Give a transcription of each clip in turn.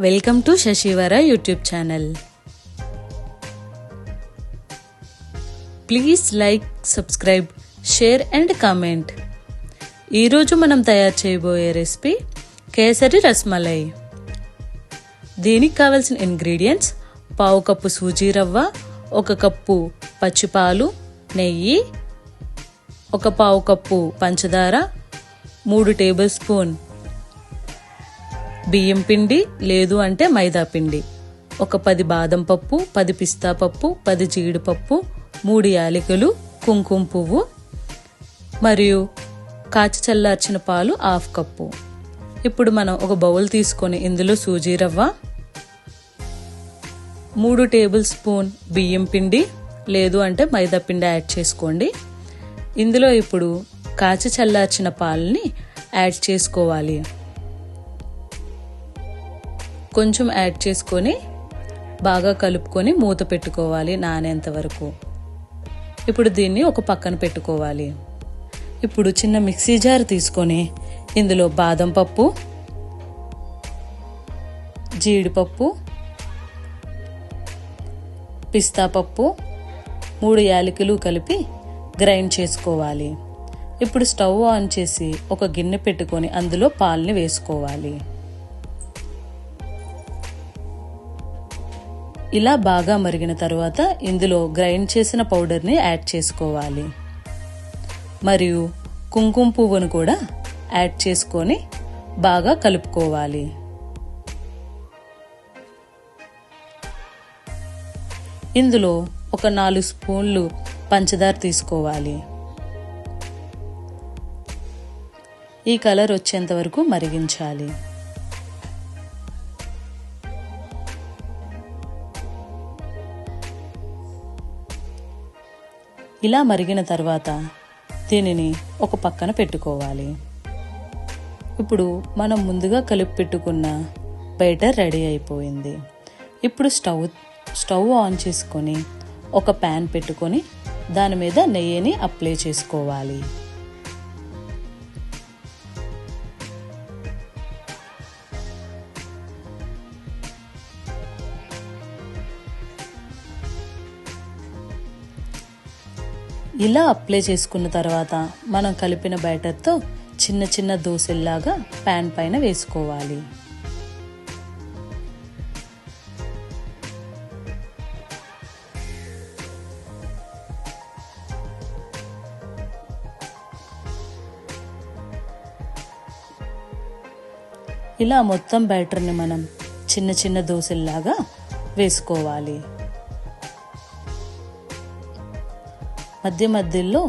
Welcome to Shashivara YouTube channel. Please like subscribe share and comment. ఈరోజు మనం తయారు చేయబోయే రెసిపీ కేసరి రస్మలై. దీనికి కావలసిన ఇంగ్రీడియంట్స్ పావు కప్పు సూజీ రవ్వ ఒక కప్పు పచ్చిపాలు నెయ్యి ఒక పావు కప్పు పంచదార మూడు టేబుల్ స్పూన్ బియ్యం పిండి లేదు అంటే మైదా పిండి. ఒక పది బాదం పప్పు పది పిస్తా పప్పు పది జీడిపప్పు మూడు యాలకులు కుంకుమ పువ్వు మరియు కాచి చల్లార్చిన పాలు హాఫ్ కప్పు. ఇప్పుడు మనం ఒక బౌల్ తీసుకొని ఇందులో సూజీ రవ్వ మూడు టేబుల్ స్పూన్ బియ్యం పిండి లేదు అంటే మైదా పిండి యాడ్ చేసుకోండి. ఇందులో ఇప్పుడు కాచి చల్లార్చిన పాలని యాడ్ చేసుకోవాలి. కొంచెం యాడ్ చేసుకొని బాగా కలుపుకొని మూత పెట్టుకోవాలి నానేంత వరకు. ఇప్పుడు దీన్ని ఒక పక్కన పెట్టుకోవాలి. ఇప్పుడు చిన్న మిక్సీ జార్ తీసుకొని ఇందులో బాదం పప్పు జీడిపప్పు పిస్తా పప్పు మూడు యాలకులు కలిపి గ్రైండ్ చేసుకోవాలి. ఇప్పుడు స్టవ్ ఆన్ చేసి ఒక గిన్నె పెట్టుకొని అందులో పాలని వేసుకోవాలి. ఇలా బాగా మరిగిన తర్వాత ఇందులో గ్రైండ్ చేసిన పౌడర్ని యాడ్ చేసుకోవాలి. మరియు కుంకుమ పువ్వును కూడా యాడ్ చేసుకొని బాగా కలుపుకోవాలి. ఇందులో ఒక నాలుగు స్పూన్లు పంచదార తీసుకోవాలి. ఈ కలర్ వచ్చేంత వరకు మరిగించాలి. ఇలా మరిగిన తర్వాత దీనిని ఒక పక్కన పెట్టుకోవాలి. ఇప్పుడు మనం ముందుగా కలిపి పెట్టుకున్న బయటర్ రెడీ అయిపోయింది. ఇప్పుడు స్టవ్ స్టవ్ ఆన్ చేసుకొని ఒక ప్యాన్ పెట్టుకొని దాని మీద నెయ్యిని అప్లై చేసుకోవాలి. ఇలా అప్లై చేసుకున్న తర్వాత మనం కలిపిన బ్యాటర్తో చిన్న చిన్న దోశల్లాగా ప్యాన్ పైన వేసుకోవాలి. ఇలా మొత్తం బ్యాటర్ని మనం చిన్న చిన్న దోశల్లాగా వేసుకోవాలి. మధ్య మధ్యలో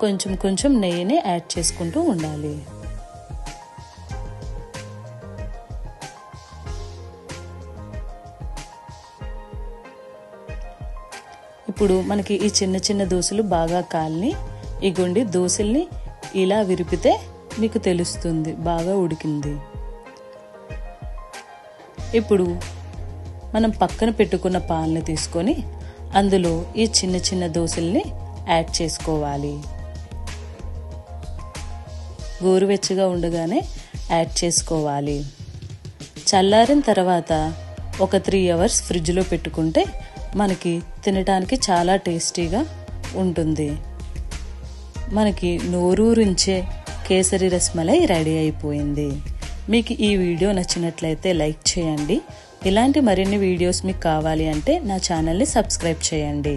కొంచెం కొంచెం నెయ్యిని యాడ్ చేసుకుంటూ ఉండాలి. ఇప్పుడు మనకి ఈ చిన్న చిన్న దోశలు బాగా కాలిని ఇగోండి దోశల్ని ఇలా విరిపితే మీకు తెలుస్తుంది బాగా ఉడికింది. ఇప్పుడు మనం పక్కన పెట్టుకున్న పాలని తీసుకొని అందులో ఈ చిన్న చిన్న దోశల్ని యాడ్ చేసుకోవాలి. గోరువెచ్చగా ఉండగానే యాడ్ చేసుకోవాలి. చల్లారిన తర్వాత ఒక త్రీ అవర్స్ ఫ్రిడ్జ్లో పెట్టుకుంటే మనకి తినడానికి చాలా టేస్టీగా ఉంటుంది. మనకి నోరూరించే కేసరి రస్మలై రెడీ అయిపోయింది. మీకు ఈ వీడియో నచ్చినట్లయితే లైక్ చేయండి. ఇలాంటి మరిన్ని వీడియోస్ మీకు కావాలి అంటే నా ఛానల్ని సబ్స్క్రైబ్ చేయండి.